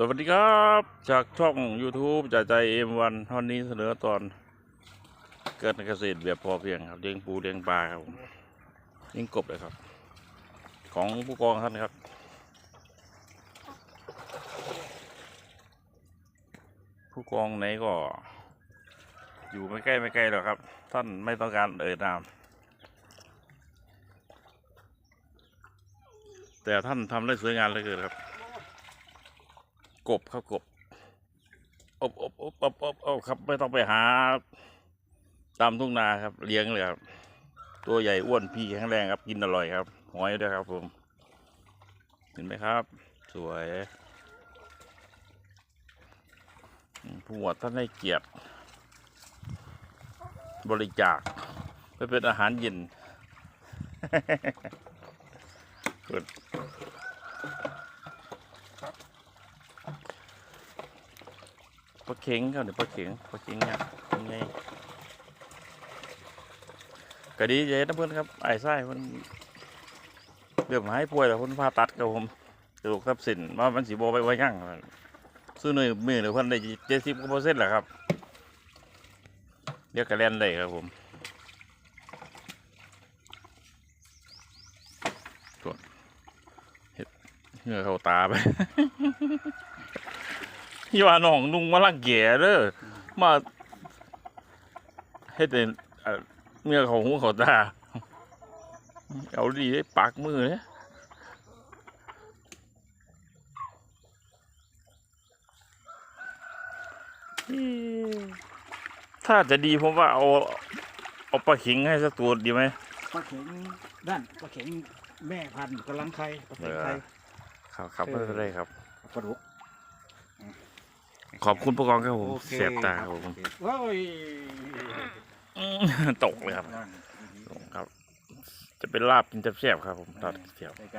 สวัสดีครับ จากช่อง YouTube จ่าใจเอ็มวันตอนนี้เสนอตอน เกิดเกษตรแบบพอเพียงครับเลี้ยงปูเลี้ยงปลาครับเลี้ยงกบเลยครับ ของผู้กองท่านครับ ผู้กองไหนก็ อยู่ไม่ใกล้ไม่ไกลหรอกครับ ท่านไม่ต้องการเอ่ยนามแต่ท่านทำได้สวยงามเหลยเกินครับ กบครับกบอบอบอบอบอบอบครับ ไม่ต้องไปหา ตามทุ่งนาครับ เลี้ยงเลยครับ ตัวใหญ่อ้วนพี่แข็งแรงครับ กินอร่อยครับ หอยด้วยครับผม เห็นไหมครับ สวยผู้หมวดท่านให้เกียรติบริจาคไปเป็นอาหารเย็น Good. ปลาเข็งครับเดี๋ยวปลาเข็งปลาเข็งเนี่ยยังไงก็ดีใจนะเพื่อนครับไอ้ไส้มันเรื่องหายป่วยแล้วเพิ่นผ่าตัดกับผมกระดูกทับสินว่ามันสีโบไปไว้ยั่งซื้อหน่วยมือหนึ่งเพิ่นได้เจ็ดสิบกว่าเปอร์เซ็นต์แหละครับเรียกกระแลนเลยครับผมส่วนเห็ดเหงื่อเข้าตาไป พี่ว่าน้องนุ่งมาลังแก่เด้อมาเฮ็ดเป็นเอ่อเมื่อเขาหูเขาตาเอาดีได้ปากมือเนี่ยอีถ้าจะดีผมว่าเอาเอาปลาขิงให้สักตัวดีไหมปลาเข็งด้านปลาเข็งแม่พันธุ์กำลังไข่ปลาเข็งไข่ครับครับเอไม่อเป็นไรครับปลาดุก ขอบคุณผู้กองครับผมโอคเสียบตาครับผมโอ้ยอื้อตกเลยครับตกครับ จะเป็นลาบกินแซ่บๆครับผมทอดเสียบรายการ